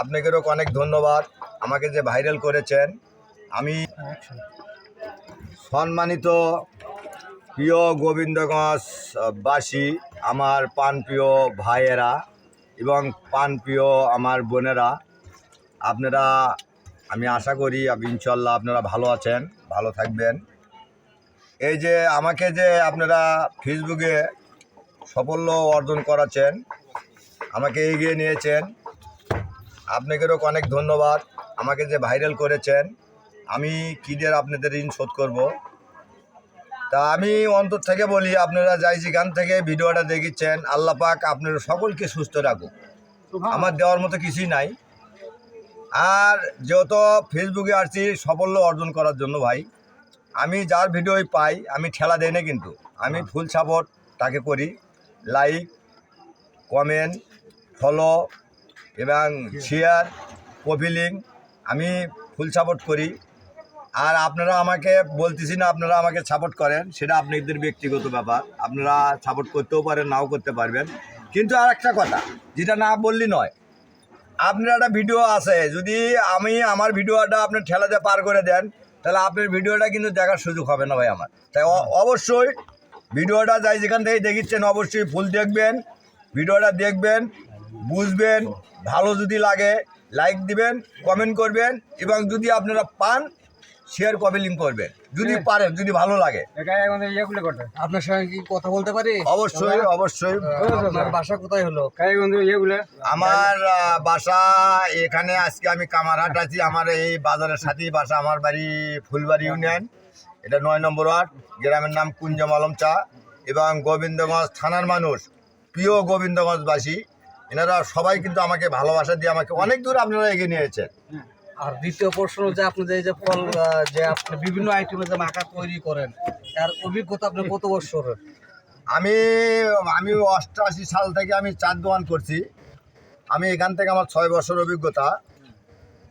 আপনাদেরও অনেক ধন্যবাদ আমাকে যে ভাইরাল করেছেন। আমি সম্মানিত প্রিয় গোবিন্দগঞ্জ বাসী আমার প্রাণপ্রিয় ভাইয়েরা এবং প্রাণপ্রিয় আমার বোনেরা, আপনারা, আমি আশা করি ইনশাল্লাহ আপনারা ভালো আছেন, ভালো থাকবেন। এই যে আমাকে যে আপনারা ফেসবুকে সাফল্য অর্জন করাচ্ছেন, আমাকে এগিয়ে নিয়েছেন আপনাদেরও অনেক ধন্যবাদ। আমাকে যে ভাইরাল করেছেন আমি কিদের আপনাদের ঋণ শোধ করব? তা আমি অন্তর থেকে বলি আপনারা যাই যেখান থেকে ভিডিওটা দেখিচ্ছেন আল্লাহ পাক আপনারা সকলকে সুস্থ রাখুক। আমার দেওয়ার মতো কিছুই নাই। আর যেহেতু ফেসবুকে আসছি সাফল্য অর্জন করার জন্য ভাই আমি যার ভিডিওই পাই আমি ঠেলা দেই না কিন্তু। আমি ফুল সাপোর্ট তাকে করি। লাইক কমেন্ট ফলো এবং শেয়ার কপিলিং আমি ফুল সাপোর্ট করি। আর আপনারা আমাকে বলতেছি না আপনারা আমাকে সাপোর্ট করেন সেটা আপনাদের ব্যক্তিগত ব্যাপার। আপনারা সাপোর্ট করতেও পারেন নাও করতে পারবেন। কিন্তু আর একটা কথা যেটা না বললি নয়। আপনার একটা ভিডিও আছে যদি আমি আমার ভিডিওটা আপনি ঠেলাতে পার করে দেন তাহলে আপনার ভিডিওটা কিন্তু দেখার সুযোগ হবে না ভাই আমার। তাই অবশ্যই ভিডিওটা যাই যেখান থেকে দেখিচ্ছেন অবশ্যই ফুল দেখবেন ভিডিওটা দেখবেন। বুঝবেন ভালো যদি লাগে লাইক দিবেন কমেন্ট করবেন এবং যদি আপনারা পান শেয়ার লিঙ্ক করবেন। যদি পারেন যদি ভালো লাগে। আপনার সঙ্গে কি কথা বলতে পারি? অবশ্যই অবশ্যই। আপনার বাসা কোথায় হলো? আমার বাসা এখানে আজকে আমি কামারহাট আছি। আমার এই বাজারের সাথেই বাসা। আমার বাড়ি ফুলবাড়ি ইউনিয়ন। এটা নয় নম্বর ওয়ার্ড। গ্রামের নাম কুঞ্জম আলম চা। এবং গোবিন্দগঞ্জ থানার মানুষ প্রিয় গোবিন্দগঞ্জবাসী। এনারা সবাই কিন্তু আমাকে ভালোবাসা দিয়ে আমাকে অনেক দূর আপনারা এগিয়ে নিয়েছেন। আর দ্বিতীয় প্রশ্ন যে আপনি যে এই যে ফল যে আপনি বিভিন্ন আইটেমে যে মাখা তৈরি করেন তার অভিজ্ঞতা আপনি কত বছর? আমি আমি অষ্টআশি সাল থেকে আমি চার দোকান করছি। আমি এখান থেকে আমার ছয় বছর অভিজ্ঞতা।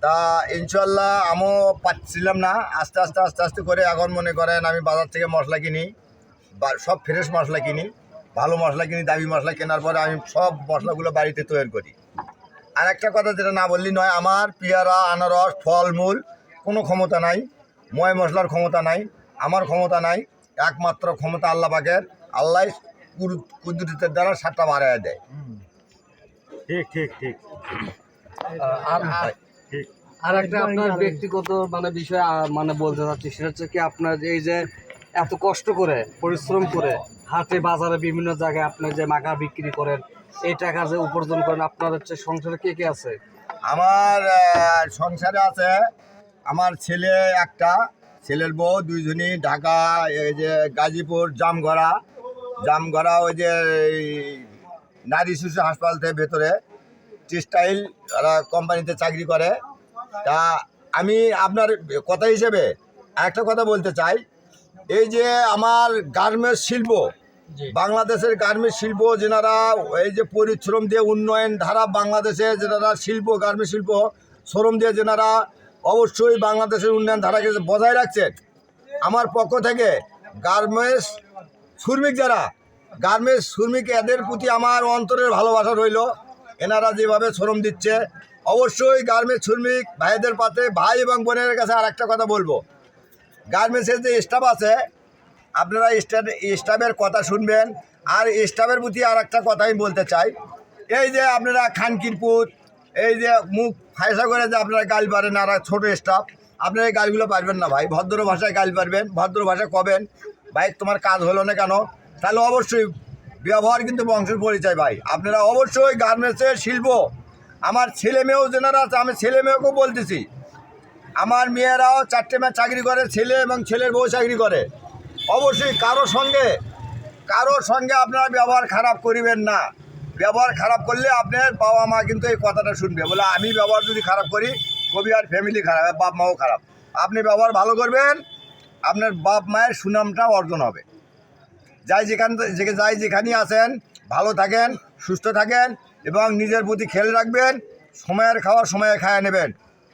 তা ইনশাল্লাহ আমিও পাচ্ছিলাম না। আস্তে আস্তে আস্তে আস্তে করে এখন মনে করেন আমি বাজার থেকে মশলা কিনি বা সব ফ্রেশ মশলা কিনি। ভালো মশলা কিনি দামি মশলা কেনার পরে আমি সব মশলাগুলো বাড়িতে তৈরি করি। আর একটা কথা যেটা না বললি নয় আমার পেয়ারা আনারস ফলমূল কোনো ক্ষমতা নাই ময় মশলার ক্ষমতা নাই আমার ক্ষমতা নাই একমাত্র ক্ষমতা আল্লাহ পাকের আল্লাহ কুদরতের দ্বারা সাতটা বাড়ায় দেয়। ঠিক ঠিক ঠিক। আর আর- আর একটা আপনার ব্যক্তিগত মানে বিষয় মানে বলতে চাচ্ছি সেটা হচ্ছে কি আপনার এই যে এত কষ্ট করে পরিশ্রম করে হাটে, বাজারে বিভিন্ন জায়গায় আপনি যে মাখা বিক্রি করেন, এই টাকা যে উপার্জন করেন আপনার হচ্ছে সংসারে কে কে আছে? আমার সংসারে আছে আমার ছেলে একটা, ছেলের বউ দুইজনই, ঢাকা, এই যে গাজীপুর, জামগড়া। জামগড়া ওই যে নারী শিশু হাসপাতাল থেকে ভেতরে, টেক্সটাইল ওরা কোম্পানিতে চাকরি করে। তা আমি আপনার কথা হিসেবে একটা কথা বলতে চাই এই যে আমার গার্মেন্টস শিল্প বাংলাদেশের গার্মেন্টস শিল্প যেনারা এই যে পরিশ্রম দিয়ে উন্নয়ন ধারা বাংলাদেশে যেনারা শিল্প গার্মেন্টস শিল্প শ্রম দিয়ে যেনারা অবশ্যই বাংলাদেশের উন্নয়ন ধারাকে বজায় রাখছেন। আমার পক্ষ থেকে গার্মেন্টস শ্রমিক যারা গার্মেন্টস শ্রমিক এদের প্রতি আমার অন্তরের ভালোবাসা রইল। এনারা যেভাবে শ্রম দিচ্ছে অবশ্যই গার্মেন্টস শ্রমিক ভাইদের পাতে ভাই এবং বোনের কাছে আর একটা কথা বলব। গার্মেন্টসের যে স্টাফ আছে, আপনারা স্টাফ স্টাফের কথা শুনবেন। আর স্টাফের প্রতি আর একটা কথা আমি বলতে চাই। এই যে আপনারা খানকিরপুর, এই যে মুখ ফায়সা করে যে আপনারা গাল পারেন আর ছোটো স্টাফ আপনারা এই গালগুলো পারবেন না ভাই। ভদ্র ভাষায় গাল পারবেন, ভদ্র ভাষায় কবেন। ভাই, তোমার কাজ হলো না কেন? তাহলে অবশ্যই ব্যবহার কিন্তু বংশের পরিচয় ভাই। আপনারা অবশ্যই গার্মেন্টসের শিল্প। আমার ছেলে মেয়েও যেনারা আছে আমি ছেলে মেয়েকেও বলতেছি। আমার মেয়েরাও চারটে মেয়ে চাকরি করে, ছেলে এবং ছেলের বউ চাকরি করে। অবশ্যই কারোর সঙ্গে কারোর সঙ্গে আপনারা ব্যবহার খারাপ করিবেন না। ব্যবহার খারাপ করলে আপনার বাবা মা কিন্তু এই কথাটা শুনবে। বলে, আমি ব্যবহার যদি খারাপ করি, কবি আর ফ্যামিলি খারাপ বাপ মাও খারাপ। আপনি ব্যবহার ভালো করবেন, আপনার বাপ মায়ের সুনামটা অর্জন হবে। যাই যেখান যে, যাই যেখানেই আছেন, ভালো থাকেন, সুস্থ থাকেন এবং নিজের প্রতি খেয়াল রাখবেন, সময়ের খাওয়া সময়ে খায়া নেবেন।